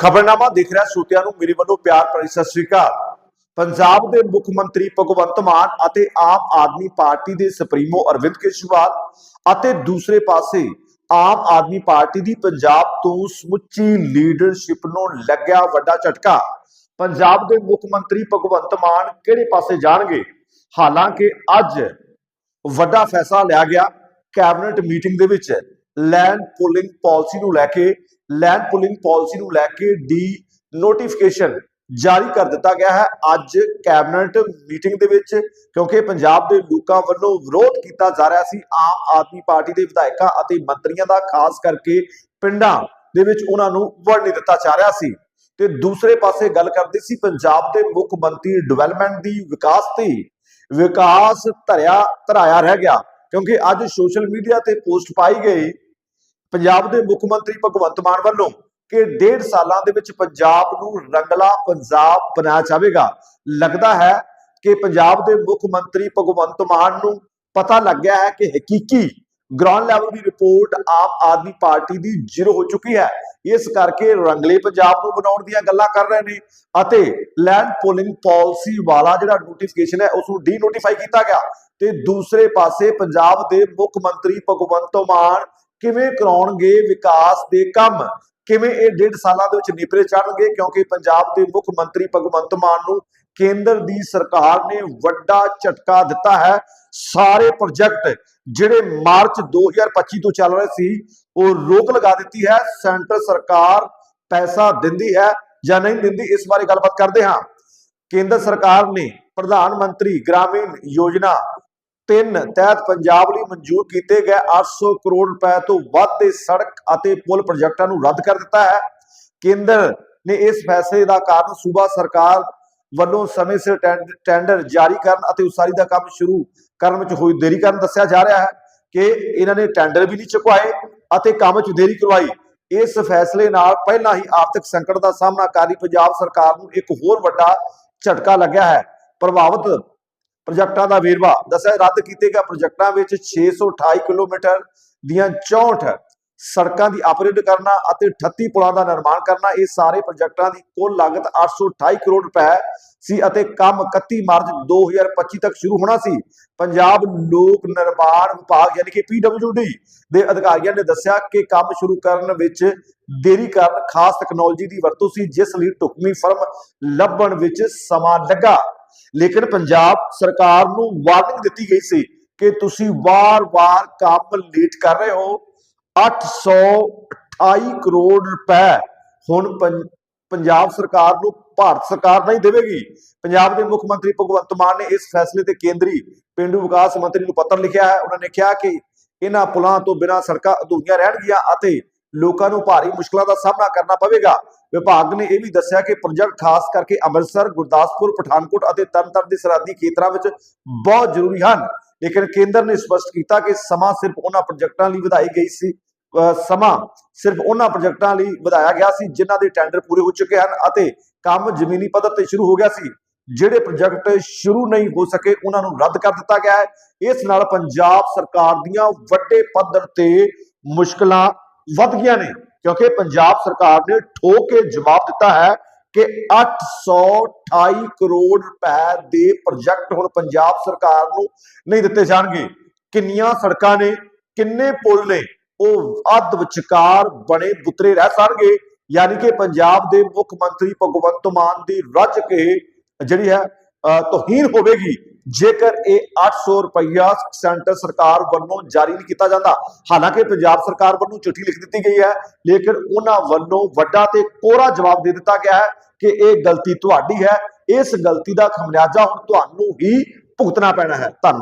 ਖਬਰਨਾਮਾ ਦੇਖ ਰਿਹਾ ਸੋਤਿਆਂ ਨੂੰ ਮੇਰੇ ਵੱਲੋਂ ਪਿਆਰ ਭਰੀ ਸਤਿ ਸ੍ਰੀ ਅਕਾਲ। ਪੰਜਾਬ ਦੇ ਮੁੱਖ ਮੰਤਰੀ ਭਗਵੰਤ ਮਾਨ ਅਤੇ ਆਮ ਆਦਮੀ ਪਾਰਟੀ ਦੇ ਸੁਪਰੀਮੋ ਅਰਵਿੰਦ ਕੇਜਰੀਵਾਲ ਅਤੇ ਦੂਸਰੇ ਪਾਸੇ ਆਮ ਆਦਮੀ ਪਾਰਟੀ ਦੀ ਪੰਜਾਬ ਤੋਂ ਸਮੁੱਚੀ ਲੀਡਰਸ਼ਿਪ ਨੂੰ ਲੱਗਿਆ ਵੱਡਾ ਝਟਕਾ। ਪੰਜਾਬ ਦੇ ਮੁੱਖ ਮੰਤਰੀ ਭਗਵੰਤ ਮਾਨ ਕਿਹੜੇ ਪਾਸੇ ਜਾਣਗੇ? ਹਾਲਾਂਕਿ ਅੱਜ ਵੱਡਾ ਫੈਸਲਾ ਲਿਆ ਗਿਆ। ਕੈਬਨਿਟ ਮੀਟਿੰਗ ਦੇ ਵਿੱਚ ਲੈਂਡ ਪੁਲਿੰਗ ਪਾਲਿਸੀ ਨੂੰ ਲੈ ਕੇ ਲੈਂਡ ਪੁਲਿੰਗ ਪਾਲਿਸੀ ਨੂੰ ਲੈ ਕੇ ਡੀ ਨੋਟੀਫਿਕੇਸ਼ਨ ਜਾਰੀ ਕਰ ਦਿੱਤਾ ਗਿਆ ਹੈ। ਅੱਜ ਕੈਬਨਿਟ ਮੀਟਿੰਗ ਦੇ ਵਿੱਚ, ਕਿਉਂਕਿ ਪੰਜਾਬ ਦੇ ਲੋਕਾਂ ਵੱਲੋਂ ਵਿਰੋਧ ਕੀਤਾ ਜਾ ਰਿਹਾ ਸੀ, ਆਮ ਆਦਮੀ ਪਾਰਟੀ ਦੇ ਵਿਧਾਇਕਾਂ ਅਤੇ ਮੰਤਰੀਆਂ ਦਾ, ਖਾਸ ਕਰਕੇ ਪਿੰਡਾਂ ਦੇ ਵਿੱਚ ਉਹਨਾਂ ਨੂੰ ਵੜ ਨਹੀਂ ਦਿੱਤਾ ਜਾ ਰਿਹਾ ਸੀ। ਤੇ ਦੂਸਰੇ ਪਾਸੇ ਗੱਲ ਕਰਦੇ ਸੀ, ਪੰਜਾਬ ਦੇ ਮੁੱਖ ਮੰਤਰੀ ਡਿਵੈਲਪਮੈਂਟ ਦੀ ਵਿਕਾਸ ਤੇ ਵਿਕਾਸ ਧਰਿਆ, ਧਰਾਇਆ ਰਹਿ ਗਿਆ, ਕਿਉਂਕਿ ਅੱਜ ਸੋਸ਼ਲ ਮੀਡੀਆ ਤੇ ਪੋਸਟ ਪਾਈ ਗਈ ਪੰਜਾਬ ਦੇ ਮੁੱਖ ਮੰਤਰੀ ਭਗਵੰਤ ਮਾਨ ਵੱਲੋਂ ਕਿ ਡੇਢ ਸਾਲਾਂ ਦੇ ਵਿੱਚ ਪੰਜਾਬ ਨੂੰ ਰੰਗਲਾ ਪੰਜਾਬ ਬਣਾਇਆ ਜਾਵੇਗਾ। ਲੱਗਦਾ ਹੈ ਕਿ ਪੰਜਾਬ ਦੇ ਮੁੱਖ ਮੰਤਰੀ ਭਗਵੰਤ ਮਾਨ ਨੂੰ ਪਤਾ ਲੱਗ ਗਿਆ ਹੈ ਕਿ ਹਕੀਕੀ ਗਰਾਊਂਡ ਲੈਵਲ ਦੀ ਰਿਪੋਰਟ ਆਮ ਆਦਮੀ ਪਾਰਟੀ ਦੀ ਜ਼ੀਰੋ ਹੋ ਚੁੱਕੀ ਹੈ। ਇਸ ਕਰਕੇ ਰੰਗਲੇ ਪੰਜਾਬ ਨੂੰ ਬਣਾਉਣ ਦੀਆਂ ਗੱਲਾਂ ਕਰ ਰਹੇ ਨੇ ਅਤੇ ਲੈਂਡ ਪੋਲਿੰਗ ਪਾਲਿਸੀ ਵਾਲਾ ਜਿਹੜਾ ਨੋਟੀਫਿਕੇਸ਼ਨ ਹੈ, ਉਸ ਨੂੰ ਡੀ ਨੋਟੀਫਾਈ ਕੀਤਾ ਗਿਆ। ਤੇ ਦੂਸਰੇ ਪਾਸੇ ਪੰਜਾਬ ਦੇ ਮੁੱਖ ਮੰਤਰੀ ਭਗਵੰਤ ਮਾਨ ਕਿਵੇਂ ਕਰਾਉਣਗੇ ਵਿਕਾਸ ਦੇ ਕੰਮ? ਕਿਵੇਂ ਇਹ ਡੇਢ ਸਾਲਾਂ ਦੇ ਵਿੱਚ ਨਿਪਰੇ ਚੜਨਗੇ ਕਿਉਂਕਿ ਪੰਜਾਬ ਦੇ ਮੁੱਖ ਮੰਤਰੀ ਭਗਵੰਤ ਮਾਨ ਨੂੰ ਕੇਂਦਰ ਦੀ ਸਰਕਾਰ ਨੇ ਵੱਡਾ ਝਟਕਾ ਦਿੱਤਾ ਹੈ। ਸਾਰੇ ਪ੍ਰੋਜੈਕਟ ਜਿਹੜੇ ਮਾਰਚ 2025 ਤੋਂ ਚੱਲ ਰਹੇ ਸੀ, ਉਹ ਰੋਕ ਲਗਾ ਦਿੱਤੀ ਹੈ। ਸੈਂਟਰ ਸਰਕਾਰ ਪੈਸਾ ਦਿੰਦੀ ਹੈ ਜਾਂ ਨਹੀਂ ਦਿੰਦੀ, ਇਸ ਬਾਰੇ ਗੱਲਬਾਤ ਕਰਦੇ ਹਾਂ। ਕੇਂਦਰ ਸਰਕਾਰ ਨੇ ਪ੍ਰਧਾਨ ਮੰਤਰੀ ਗ੍ਰਾਮੀਣ ਯੋਜਨਾ 3 ਤਹਿਤ ਪੰਜਾਬ ਲਈ ਮਨਜ਼ੂਰ ਕੀਤੇ ਗਏ 800 ਕਰੋੜ ਰੁਪਏ ਤੋਂ ਵੱਧ ਦੇ ਸੜਕ ਅਤੇ ਪੁਲ ਪ੍ਰੋਜੈਕਟਾਂ ਨੂੰ ਰੱਦ ਕਰ ਦਿੱਤਾ ਹੈ। ਕੇਂਦਰ ਨੇ ਇਸ ਫੈਸਲੇ ਦਾ ਕਾਰਨ ਸੂਬਾ ਸਰਕਾਰ ਵੱਲੋਂ ਸਮੇਂ ਸਿਰ ਟੈਂਡਰ ਜਾਰੀ ਕਰਨ ਅਤੇ ਉਸਾਰੀ ਦਾ ਕੰਮ ਸ਼ੁਰੂ ਕਰਨ ਵਿੱਚ ਹੋਈ ਦੇਰੀ ਕਾਰਨ ਦੱਸਿਆ ਜਾ ਰਿਹਾ ਹੈ ਕਿ ਇਹਨਾਂ ਨੇ ਟੈਂਡਰ ਵੀ ਨਹੀਂ ਚੁਕਵਾਏ ਅਤੇ ਕੰਮ 'ਚ ਦੇਰੀ ਕਰਵਾਈ। ਇਸ ਫੈਸਲੇ ਨਾਲ ਪਹਿਲਾਂ ਹੀ ਆਰਥਿਕ ਸੰਕਟ ਦਾ ਸਾਹਮਣਾ ਕਰ ਰਹੀ ਪੰਜਾਬ ਸਰਕਾਰ ਨੂੰ ਇੱਕ ਹੋਰ ਵੱਡਾ ਝਟਕਾ ਲੱਗਿਆ ਹੈ। ਪ੍ਰਭਾਵਿਤ ਪ੍ਰੋਜੈਕਟਾਂ ਦਾ ਵੇਰਵਾ। ਦੱਸਿਆ, ਰੱਦ ਕੀਤੇ ਗਏ ਪ੍ਰੋਜੈਕਟਾਂ ਵਿੱਚ 628 ਕਿਲੋਮੀਟਰ ਦੀਆਂ 64 ਸੜਕਾਂ ਦੀ ਆਪਰੇਟ ਕਰਨਾ ਅਤੇ 38 ਪੁਲਾਂ ਦਾ ਨਿਰਮਾਣ ਕਰਨਾ, ਇਹ ਸਾਰੇ ਪ੍ਰੋਜੈਕਟਾਂ ਦੀ ਕੁੱਲ ਲਾਗਤ 828 ਕਰੋੜ ਰੁਪਏ ਸੀ ਅਤੇ ਕੰਮ 31 ਮਾਰਚ 2025 ਤੱਕ ਸ਼ੁਰੂ ਹੋਣਾ ਸੀ। ਪੰਜਾਬ ਲੋਕ ਨਿਰਮਾਣ ਵਿਭਾਗ ਯਾਨੀ ਕਿ PWD ਦੇ ਅਧਿਕਾਰੀਆਂ ਨੇ ਦੱਸਿਆ ਕਿ ਕੰਮ ਸ਼ੁਰੂ ਕਰਨ ਵਿੱਚ ਦੇਰੀ ਕਾਰਨ ਖਾਸ ਟੈਕਨੋਲੋਜੀ ਦੀ ਵਰਤੋਂ ਸੀ, ਜਿਸ ਲਈ ਢੁਕਵੀਂ ਫਰਮ ਲੱਭਣ ਵਿੱਚ ਸਮਾਂ ਲੱਗਾ। ਲੇਕਿਨ ਪੰਜਾਬ ਸਰਕਾਰ ਨੂੰ ਵਾਰਨਿੰਗ ਦਿੱਤੀ ਗਈ ਸੀ ਕਿ ਤੁਸੀਂ ਵਾਰ-ਵਾਰ ਕੰਮ ਲੇਟ ਕਰ ਰਹੇ ਹੋ। 828 ਕਰੋੜ ਰੁਪਏ ਹੁਣ ਪੰਜਾਬ ਸਰਕਾਰ ਨੂੰ ਭਾਰਤ ਸਰਕਾਰ ਨਹੀਂ ਦੇਵੇਗੀ। ਪੰਜਾਬ ਦੇ ਮੁੱਖ ਮੰਤਰੀ ਭਗਵੰਤ ਮਾਨ ਨੇ ਇਸ ਫੈਸਲੇ ਤੇ ਕੇਂਦਰੀ ਪਿੰਡੂ ਵਿਕਾਸ ਮੰਤਰੀ ਨੂੰ ਪੱਤਰ ਲਿਖਿਆ ਹੈ। ਉਹਨਾਂ ਨੇ ਕਿਹਾ ਕਿ ਇਹਨਾਂ ਪੁਲਾਂ ਤੋਂ ਬਿਨਾਂ ਸੜਕਾਂ ਅਧੂਰੀਆਂ ਰਹਿਣਗੀਆਂ ਅਤੇ ਲੋਕਾਂ ਨੂੰ ਭਾਰੀ ਮੁਸ਼ਕਲਾਂ ਦਾ ਸਾਹਮਣਾ ਕਰਨਾ ਪਵੇਗਾ। ਵਿਭਾਗ ਨੇ ਇਹ ਵੀ ਦੱਸਿਆ ਕਿ ਪ੍ਰੋਜੈਕਟ ਖਾਸ ਕਰਕੇ ਅੰਮ੍ਰਿਤਸਰ, ਗੁਰਦਾਸਪੁਰ, ਪਠਾਨਕੋਟ ਅਤੇ ਤਰਨਤਾਰਨ ਦੇ ਸਰਹੱਦੀ ਖੇਤਰਾਂ ਵਿੱਚ ਬਹੁਤ ਜ਼ਰੂਰੀ ਹਨ। ਲੇਕਿਨ ਕੇਂਦਰ ਨੇ ਸਪਸ਼ਟ ਕੀਤਾ ਕਿ ਸਮਾਂ ਸਿਰਫ ਉਹਨਾਂ ਪ੍ਰੋਜੈਕਟਾਂ ਲਈ ਵਧਾਈ ਗਈ ਸੀ। ਸਮਾਂ ਸਿਰਫ ਉਹਨਾਂ ਪ੍ਰੋਜੈਕਟਾਂ ਲਈ ਵਧਾਇਆ ਗਿਆ ਸੀ ਜਿਨ੍ਹਾਂ ਦੇ ਟੈਂਡਰ ਪੂਰੇ ਹੋ ਚੁੱਕੇ ਹਨ ਅਤੇ ਕੰਮ ਜ਼ਮੀਨੀ ਪੱਧਰ ਤੇ ਸ਼ੁਰੂ ਹੋ ਗਿਆ ਸੀ। ਜਿਹੜੇ ਪ੍ਰੋਜੈਕਟ ਸ਼ੁਰੂ ਨਹੀਂ ਹੋ ਸਕੇ, ਉਹਨਾਂ ਨੂੰ ਰੱਦ ਕਰ ਦਿੱਤਾ ਗਿਆ ਹੈ। ਇਸ ਨਾਲ ਪੰਜਾਬ ਸਰਕਾਰ ਦੀਆਂ ਵੱਡੇ ਪੱਧਰ ਤੇ ਮੁਸ਼ਕਲਾਂ ਵੱਧ ਗਈਆਂ ਨੇ। ਕਿਉਂਕਿ ਪੰਜਾਬ ਸਰਕਾਰ ਨੇ ਠੋਕ ਕੇ ਜਵਾਬ ਦਿੱਤਾ ਹੈ ਕਿ 828 ਕਰੋੜ ਰੁਪਏ ਦੇ ਪ੍ਰੋਜੈਕਟ ਹੁਣ ਪੰਜਾਬ ਸਰਕਾਰ ਨੂੰ ਨਹੀਂ ਦਿੱਤੇ ਜਾਣਗੇ। ਕਿੰਨੀਆਂ ਸੜਕਾਂ ਨੇ ਕਿੰਨੇ ਪੁਲ ਨੇ ਉਹ ਅੱਧ ਵਿਚਕਾਰ ਬਣੇ ਬੁੱਤਰੇ ਰਹਿ ਸਾਰਗੇ ਯਾਨੀ ਕਿ ਪੰਜਾਬ ਦੇ ਮੁੱਖ ਮੰਤਰੀ ਭਗਵੰਤ ਮਾਨ ਦੀ ਰੱਜ ਕੇ ਜਿਹੜੀ ਹੈ ਅਹ, ਤੋਹੀਨ ਹੋਵੇਗੀ। ਜੇਕਰ ਇਹ 800 ਰੁਪਈਆ ਸੈਂਟਰ ਸਰਕਾਰ ਵੱਲੋਂ ਜਾਰੀ ਨਹੀਂ ਕੀਤਾ ਜਾਂਦਾ, ਹਾਲਾਂਕਿ ਪੰਜਾਬ ਸਰਕਾਰ ਵੱਲੋਂ ਚਿੱਠੀ ਲਿਖ ਦਿੱਤੀ ਗਈ ਹੈ, ਲੇਕਿਨ ਉਹਨਾਂ ਵੱਲੋਂ ਵੱਡਾ ਤੇ ਕੋਰਾ ਜਵਾਬ ਦੇ ਦਿੱਤਾ ਗਿਆ ਹੈ ਕਿ ਇਹ ਗਲਤੀ ਤੁਹਾਡੀ ਹੈ, ਇਸ ਗਲਤੀ ਦਾ ਖਮਿਆਜ਼ਾ ਹੁਣ ਤੁਹਾਨੂੰ ਹੀ ਭੁਗਤਣਾ ਪੈਣਾ ਹੈ। ਧੰਨਵਾਦ।